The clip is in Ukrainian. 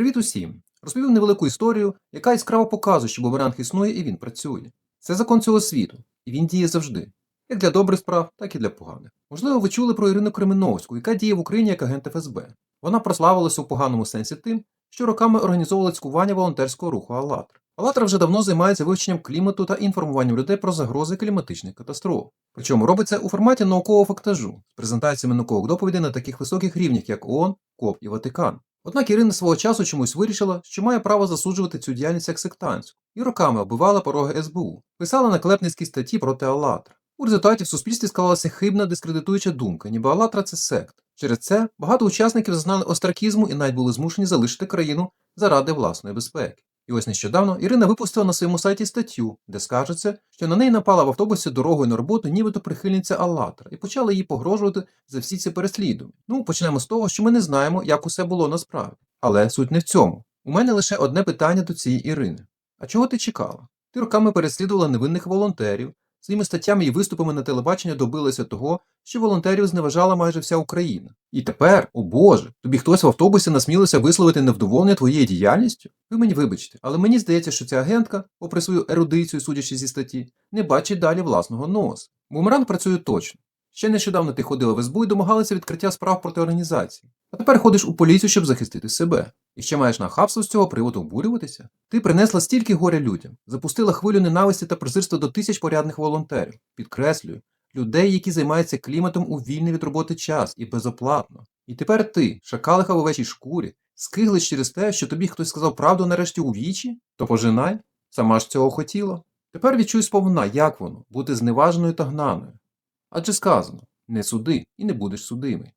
Привіт усім! Розповів невелику історію, яка яскраво показує, що бумеранг існує і він працює. Це закон цього світу, і він діє завжди, як для добрих справ, так і для поганих. Можливо, ви чули про Ірину Кременовську, яка діє в Україні як агент ФСБ. Вона прославилася у поганому сенсі тим, що роками організовувала цькування волонтерського руху «АЛЛАТРА». «АЛЛАТРА» вже давно займається вивченням клімату та інформуванням людей про загрози кліматичних катастроф. Причому робить це у форматі наукового фактажу з презентаціями наукових доповідей на таких високих рівнях, як ООН, КОП і Ватикан. Однак Ірина свого часу чомусь вирішила, що має право засуджувати цю діяльність як сектантську, і роками оббивала пороги СБУ, писала наклепницькі статті проти «АЛЛАТРА». У результаті в суспільстві склалася хибна дискредитуюча думка, ніби «АЛЛАТРА» – це сект. Через це багато учасників зазнали остракізму і навіть були змушені залишити країну заради власної безпеки. І ось нещодавно Ірина випустила на своєму сайті статтю, де скажеться, що на неї напала в автобусі дорогою на роботу нібито прихильниця Аллатра і почала їй погрожувати за всі ці переслідування. Ну, почнемо з того, що ми не знаємо, як усе було насправді. Але суть не в цьому. У мене лише одне питання до цієї Ірини. А чого ти чекала? Ти роками переслідувала невинних волонтерів, своїми статтями і виступами на телебачення добилася того, що волонтерів зневажала майже вся Україна. І тепер, о Боже, тобі хтось в автобусі насмілився висловити невдоволення твоєю діяльністю? Ви мені вибачте, але мені здається, що ця агентка, попри свою ерудицію, судячи зі статті, не бачить далі власного носа. Бумеранг працює точно. Ще нещодавно ти ходила в СБУ і домагалася відкриття справ проти організації. А тепер ходиш у поліцію, щоб захистити себе. І ще маєш нахабство з цього приводу обурюватися? Ти принесла стільки горя людям, запустила хвилю ненависті та презирства до тисяч порядних волонтерів. Підкреслюю, людей, які займаються кліматом у вільний від роботи час і безоплатно. І тепер ти, шакалиха в овечій шкурі, скиглиш через те, що тобі хтось сказав правду нарешті у вічі? То пожинай, сама ж цього хотіла. Тепер відчуй сповна, як воно бути зневаженою та гнаною. Адже сказано не суди і не будеш судимий.